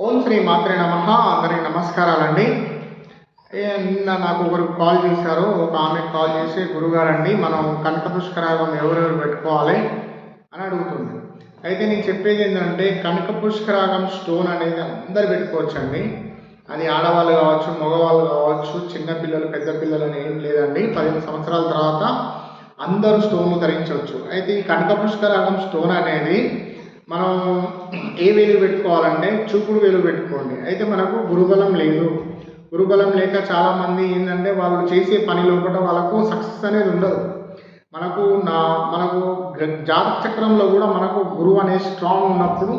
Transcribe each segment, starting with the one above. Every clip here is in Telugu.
ఓం శ్రీ మాత్రే నమ అందరికి నమస్కారాలండి. నిన్న నాకు ఒకరు కాల్ చేశారు ఒక ఆమె కాల్ చేసి గురుగారండి మనం కనక పుష్కరాగం ఎవరెవరు పెట్టుకోవాలి? అని అడుగుతుంది. అయితే నేను చెప్పేది ఏంటంటే కనక పుష్కరాగం స్టోన్ అనేది అందరు పెట్టుకోవచ్చండి. అది ఆడవాళ్ళు కావచ్చు మగవాళ్ళు కావచ్చు చిన్నపిల్లలు పెద్ద పిల్లలు అని ఏం లేదండి. పదిహేను సంవత్సరాల తర్వాత అందరూ స్టోన్లు ధరించవచ్చు. అయితే ఈ కనక పుష్కరాగం స్టోన్ అనేది మనం ఏ వేలు పెట్టుకోవాలంటే చూపుడు వేలు పెట్టుకోండి. అయితే మనకు గురుబలం లేదు. గురుబలం లేక చాలామంది ఏంటంటే వాళ్ళు చేసే పని లోపల వాళ్ళకు సక్సెస్ అనేది ఉండదు. మనకు నా మనకు జాతక చక్రంలో కూడా మనకు గురువు అనేది స్ట్రాంగ్ ఉన్నప్పుడు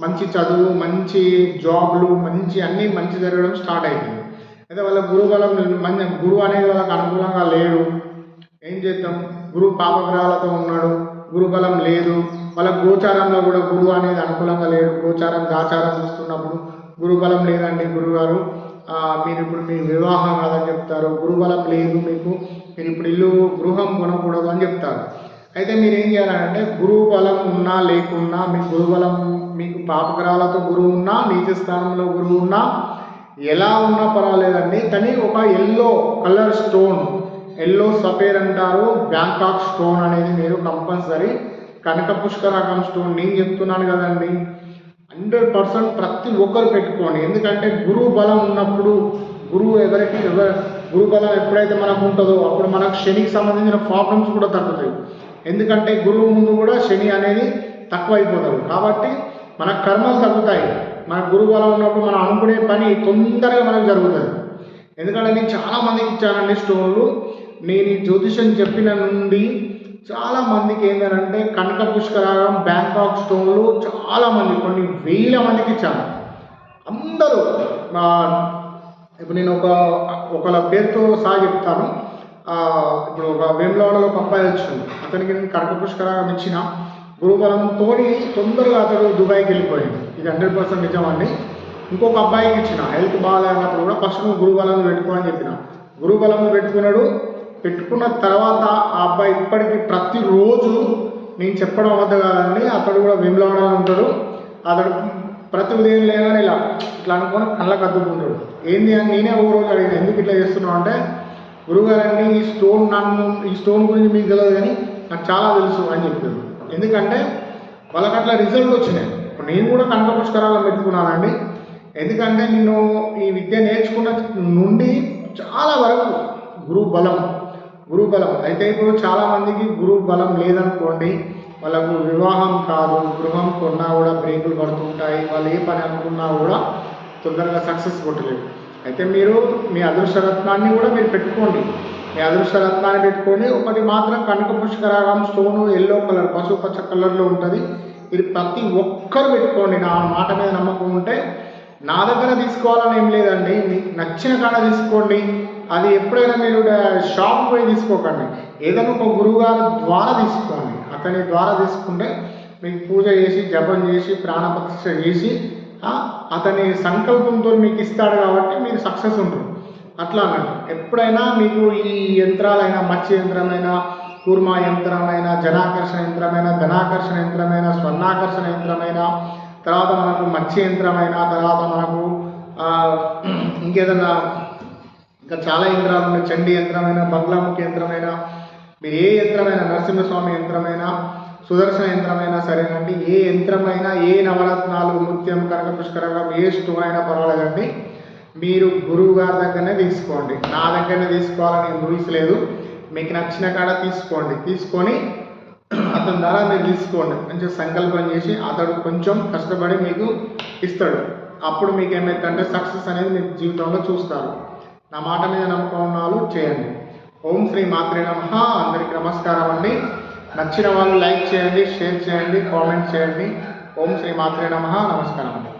మంచి చదువు మంచి జాబ్లు మంచి అన్నీ మంచి జరగడం స్టార్ట్ అవుతుంది అయితే వాళ్ళ గురుబలం మంచి గురువు అనేది వాళ్ళకి అనుకూలంగా లేడు. ఏం చేద్దాం? గురువు పాపగ్రహాలతో ఉన్నాడు. గురుబలం లేదు. వాళ్ళ గోచారంలో కూడా గురువు అనేది అనుకూలంగా లేడు. గోచారం దాచారం చూస్తున్నప్పుడు గురుబలం లేదండి గురుగారు. మీరు ఇప్పుడు మీ వివాహం కాదని చెప్తారు. గురుబలం లేదు మీకు. మీరు ఇప్పుడు ఇల్లు గృహం కొనకూడదు అని చెప్తారు. అయితే మీరు ఏం చేయాలంటే గురువు బలం ఉన్నా లేకున్నా మీ గురుబలం మీకు పాపగ్రహాలతో గురువు ఉన్నా నీచ స్థానంలో గురువు ఉన్నా ఎలా ఉన్నా పర్వాలేదండి. కానీ ఒక yellow colour stone yellow sapphire అంటారు. బ్యాంకాక్ స్టోన్ అనేది మీరు కంపల్సరీ కనక పుష్కరాగం స్టోన్ నేను చెప్తున్నాను కదండి. హండ్రెడ్ పర్సెంట్ ప్రతి ఒక్కరు పెట్టుకోండి. ఎందుకంటే గురువు బలం ఉన్నప్పుడు గురువు ఎవరికి గురువు బలం ఎప్పుడైతే మనకు ఉంటుందో అప్పుడు మనకు శనికి సంబంధించిన ప్రాబ్లమ్స్ కూడా తగ్గుతాయి. ఎందుకంటే గురువు ముందు కూడా శని అనేది తక్కువ అయిపోతాడు కాబట్టి మన కర్మలు తగ్గుతాయి. మన గురువు బలం ఉన్నప్పుడు మనం అనుకునే పని తొందరగా మనకు జరుగుతుంది. ఎందుకంటే నేను చాలా మందికి ఇచ్చానండి స్టోన్లు. నేను జ్యోతిషం చెప్పిన నుండి చాలా మందికి ఏంటంటే కనక పుష్కరాగం బ్యాంకాక్ స్టోన్లు చాలా మంది కొన్ని వేల మందికి ఇచ్చాను అందరూ ఇప్పుడు నేను ఒక ఒకళ్ళ పేరుతో సహా చెప్తాను. ఇప్పుడు ఒక వేములవాడలో ఒక అబ్బాయి వచ్చింది అతనికి నేను కనక పుష్కరాగం ఇచ్చిన. గురుబలంతో తొందరగా అతడు దుబాయ్కి వెళ్ళిపోయింది ఇది హండ్రెడ్ పర్సెంట్ నిజం అండి. ఇంకొక అబ్బాయికి ఇచ్చిన. హెల్త్ బాగాలేనప్పుడు కూడా ఫస్ట్ నువ్వు గురుబలం పెట్టుకోమని చెప్పిన. గురుబలం పెట్టుకున్నాడు. పెట్టుకున్న తర్వాత ఆ అబ్బాయి ఇప్పటికీ ప్రతిరోజు నేను చెప్పడం వద్ద కాదండి. అతడు కూడా విమలవడంలో ఉంటాడు. అతడు ప్రతి ఉదయం లేదని ఇలా ఇట్లా అనుకొని కళ్ళకు అద్దుకుంటాడు. ఏంది అని నేనే ఓ రోజు అడిగిన ఎందుకు ఇట్లా చేస్తున్నావు అంటే గురుగారండి ఈ స్టోన్ నన్ను ఈ స్టోన్ గురించి మీకు తెలియదు కానీ నాకు చాలా తెలుసు అని చెప్పారు ఎందుకంటే వాళ్ళకి అట్లా రిజల్ట్ వచ్చినాయి. ఇప్పుడు నేను కూడా కనక పుష్కరాలను పెట్టుకున్నానండి. ఎందుకంటే నేను ఈ విద్య నేర్చుకున్న నుండి చాలా వరకు గురువు బలం గురువు బలం అయితే ఇప్పుడు చాలా మందికి గురువు బలం లేదనుకోండి వాళ్ళకు వివాహం కాదు గృహం కొన్నా కూడా బ్రేకులు పడుతుంటాయి వాళ్ళు ఏ పని అనుకున్నా కూడా తొందరగా సక్సెస్ కొట్టలేరు. అయితే మీరు మీ అదృష్టరత్నాన్ని కూడా మీరు పెట్టుకోండి. మీ అదృష్టరత్నాన్ని పెట్టుకోండి ఒకటి మాత్రం కనక పుష్కరాగం స్టోను ఎల్లో కలర్ పసుపు పచ్చ కలర్లో ఉంటుంది. ఇది ప్రతి ఒక్కరు పెట్టుకోండి. నా మాట మీద నమ్మకం ఉంటే నా దగ్గర తీసుకోవాలని ఏం లేదండి. మీకు నచ్చిన కాడ తీసుకోండి. అది ఎప్పుడైనా మీరు షాప్ పోయి తీసుకోకండి. ఏదైనా ఒక గురువుగారి ద్వారా తీసుకోండి. అతని ద్వారా తీసుకుంటే మీకు పూజ చేసి జపం చేసి ప్రాణప్రతిష్ఠ చేసి అతని సంకల్పంతో మీకు ఇస్తాడు కాబట్టి మీరు సక్సెస్ ఉంటారు. అట్లా అన్నట్టు. ఎప్పుడైనా మీకు ఈ యంత్రాలైనా మత్స్య యంత్రమైనా కూర్మా యంత్రమైన జనాకర్షణ యంత్రమైన ధనాకర్షణ యంత్రమైన స్వర్ణాకర్షణ యంత్రమైన తర్వాత మనకు మత్స్య యంత్రమైన తర్వాత మనకు ఇంకేదన్నా ఇంకా చాలా యంత్రాలు ఉన్నాయి. చండీ యంత్రమైన బంగ్లాముఖి యంత్రమైన మీరు ఏ యంత్రమైన నరసింహస్వామి యంత్రమైన సుదర్శన యంత్రమైనా సరేనండి. ఏ యంత్రమైనా ఏ నవరత్నాలు నృత్యం కనక పుష్కరంగా ఏ స్టోన్ అయినా పర్వాలేదండి. మీరు గురువు గారి దగ్గరనే తీసుకోండి. నా దగ్గరనే తీసుకోవాలని రూల్స్ లేదు. మీకు నచ్చిన కాడ తీసుకోండి. తీసుకొని అతని ద్వారా మీరు తీసుకోండి. మంచిగా సంకల్పం చేసి అతడు కొంచెం కష్టపడి మీకు ఇస్తాడు. అప్పుడు మీకు ఏమైందంటే సక్సెస్ అనేది మీ జీవితంలో చూస్తారు. నా మాట మీద నమ్మకం ఉన్న వాళ్ళు చేయండి. ఓం శ్రీ మాత్రే నమ. అందరికి నమస్కారం అండి. నచ్చిన వాళ్ళు లైక్ చేయండి షేర్ చేయండి కామెంట్ చేయండి. ఓం శ్రీ మాత్రే నమ. నమస్కారం అండి.